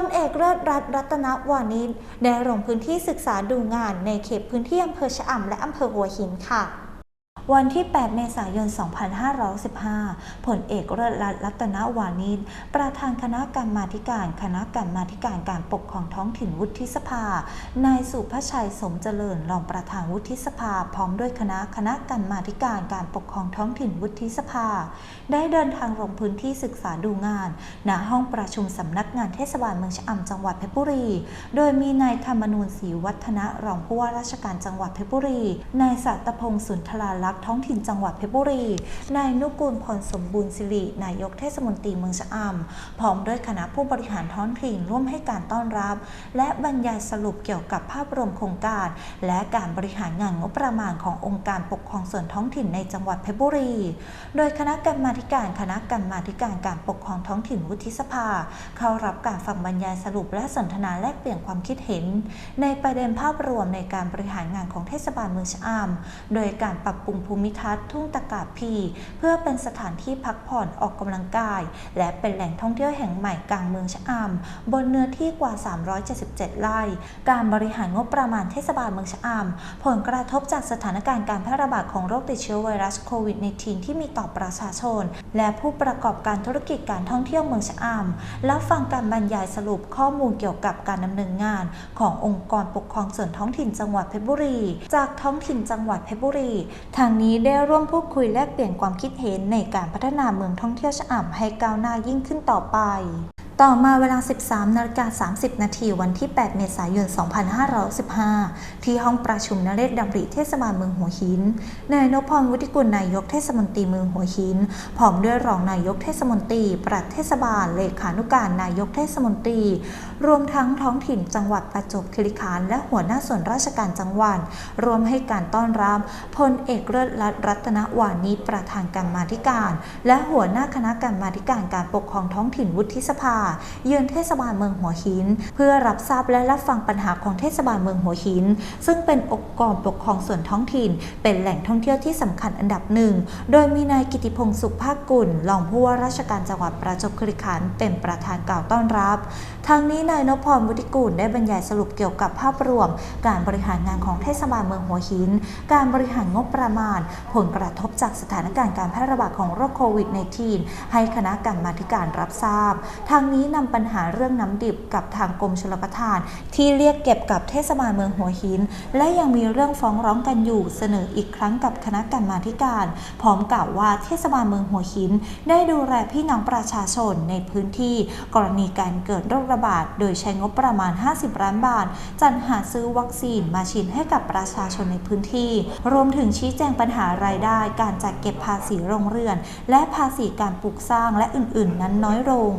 ลเอกเลิศรัตน์รัตนวานิชได้ลงพื้นที่ศึกษาดูงานในเขตพื้นที่อำเภอชะอำและอำเภอหัวหินค่ะ วันที่ 8 เมษายน 2515 ผลเอกเลิศรัตน์รัตนวานิชประธานคณะกรรมาธิการคณะกรรมาธิการการปกครองท้องถิ่นวุฒิสภา นายสุภชัยสมเจริญรองประธานวุฒิสภา พร้อมด้วยคณะคณะกรรมาธิการการปกครองท้องถิ่นวุฒิสภา ได้เดินทางลงพื้นที่ศึกษาดูงานณห้องประชุมสำนักงานเทศบาลเมืองชะอำจังหวัดเพชรบุรี โดยมีนายธรรมนูญศรีวัฒนะรองผู้ว่าราชการจังหวัดเพชรบุรี นายสัตพงศ์สุนทราลักษณ์ท้องถิ่นจังหวัดเพชรบุรี นายนุกูลพรสมบูรณ์สิริ นายกเทศมนตรีเมืองชะอำพร้อมด้วยคณะผู้บริหารท้องถิ่นร่วมให้การต้อนรับ และบรรยายสรุปเกี่ยวกับภาพรวมโครงการ และการบริหารงานงบประมาณขององค์การปกครองส่วนท้องถิ่นในจังหวัดเพชรบุรี โดยคณะกรรมาการคณะกรรมาการการปกครองท้องถิ่นวุฒิสภา เข้ารับการฟังบรรยายสรุปและสนทนาแลกเปลี่ยนความคิดเห็น ในประเด็นภาพรวมในการบริหารงานของเทศบาลเมืองชะอำโดยการปรับปรุงภูมิทัศน์ทุ่งตะกาพี เพื่อเป็นสถานที่พักผ่อนออกกำลังกาย และเป็นแหล่งท่องเที่ยวแห่งใหม่กลางเมืองชะอำบนเนื้อที่กว่า 377 ไร่ การบริหารงบประมาณเทศบาลเมืองชะอำผลกระทบจากสถานการณ์การแพร่ระบาดของโรคติดเชื้อไวรัสโควิด -19 ที่มีต่อประชาชน และผู้ประกอบการธุรกิจการท่องเที่ยวเมืองชะอำและฟังการบรรยายสรุปข้อมูลเกี่ยวกับการดำเนินงาน ขององค์กรปกครองส่วนท้องถิ่นจังหวัดเพชรบุรี จากท้องถิ่นจังหวัดเพชรบุรีทางนี้ได้ร่วมพูดคุยแลกเปลี่ยนความคิดเห็นในการพัฒนาเมืองท่องเที่ยวชะอำให้ก้าวหน้ายิ่งขึ้นต่อไป ต่อมาเวลา 13นาฬิกา30 นาทีวันที่ 8 เมษายน 2515 ที่ห้องประชุมนเรศดำริเทศบาลเมืองหัวหิน นายนพพรวุฒิกุลนายกเทศมนตรีเมืองหัวหิน พร้อมด้วยรองนายกเทศมนตรีปลัดเทศบาล เลขานุการนายกเทศมนตรี รวมทั้งท้องถิ่นจังหวัดประจวบคีรีขันธ์และหัวหน้าส่วนราชการจังหวัด รวมให้การต้อนรับพลเอกเลิศรัตน์รัตนวานิประธานกรรมาธิการ และหัวหน้าคณะกรรมาธิการการปกครองท้องถิ่นวุฒิสภาเยือนเทศบาลเมืองหัวหิน เพื่อรับทราบและรับฟังปัญหาของเทศบาลเมืองหัวหิน ซึ่งเป็นองค์กรปกครองส่วนท้องถิ่น เป็นแหล่งท่องเที่ยวที่สำคัญอันดับหนึ่ง โดยมีนายกิติพงศ์สุภาคกุลรองผู้ว่าราชการจังหวัดประจวบคีรีขันธ์เป็นประธานกล่าวต้อนรับ ทางนี้นายนพพรวุฒิกุลได้บรรยายสรุปเกี่ยวกับภาพรวม การบริหารงานของเทศบาลเมืองหัวหิน การบริหารงบประมาณ ผลกระทบจากสถานการณ์การแพร่ระบาดของโรคโควิด -19 ให้คณะกรรมาธิการรับทราบทางนี้นำปัญหาเรื่องน้ำดิบกับทางกรมชลประทาน ที่เรียกเก็บกับเทศบาลเมืองหัวหิน และยังมีเรื่องฟ้องร้องกันอยู่เสนออีกครั้งกับคณะกรรมาการ พร้อมกล่าวว่าเทศบาลเมืองหัวหิน ได้ดูแลพี่น้องประชาชนในพื้นที่กรณีการเกิดโรคระบาด โดยใช้งบประมาณ 50 ล้านบาท จัดหาซื้อวัคซีนมาฉีดให้กับประชาชนในพื้นที่ รวมถึงชี้แจงปัญหารายได้ การจัดเก็บภาษีโรงเรือน และภาษีการปลูกสร้างและอื่น ๆ นั้นน้อยลง